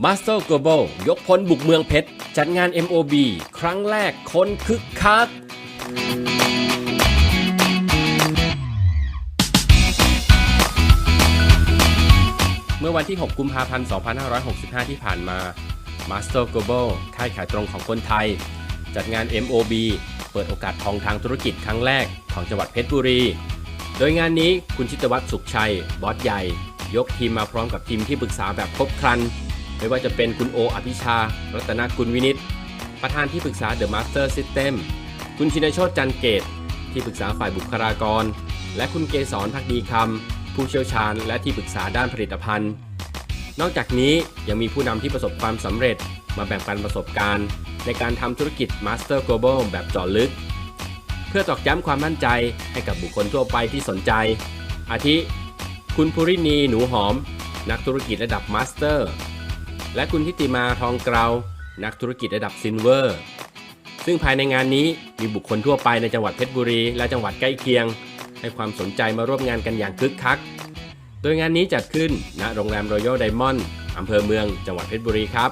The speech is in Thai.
Master Global ยกพลบุกเมืองเพชร จัดงาน MOB ครั้งแรกคนคึกคัก เมื่อวันที่ 6 กุมภาพันธ์ 2565 ที่ผ่านมา Master Global ค่ายขายตรงของคนไทย จัดงาน MOB เปิดโอกาสทองทางธุรกิจครั้งแรกของจังหวัดเพชรบุรี โดยงานนี้คุณชิตวัฒน์สุขชัย บอสใหญ่ ยกทีมมาพร้อมกับทีมที่ปรึกษาแบบครบครัน ไม่ว่าจะเป็นคุณโออภิชา รัตนกุลวินิตประธานที่ปรึกษา The Master System คุณชินโชตจันเกต ที่ปรึกษาฝ่ายบุคลากร และคุณเกษรพักดีคำผู้เชี่ยวชาญ และที่ปรึกษาด้านผลิตภัณฑ์ นอกจากนี้ยังมีผู้นำที่ประสบความสำเร็จมาแบ่งปันประสบการณ์ ในการทำธุรกิจ Master Global แบบเจาะลึก เพื่อตอกย้ำความมั่นใจให้กับบุคคลทั่วไปที่สนใจ อาทิ คุณภูรินีหนูหอม นักธุรกิจระดับมาสเตอร์ และคุณทิติมาทองเกลานักธุรกิจระดับซินเวอร์ ซึ่งภายในงานนี้มีบุคคลทั่วไปในจังหวัดเพชรบุรีและจังหวัดใกล้เคียง ให้ความสนใจมาร่วมงานกันอย่างคึกคัก โดยงานนี้จัดขึ้นณโรงแรมรอยัลไดมอนด์อำเภอเมืองจังหวัดเพชรบุรีครับ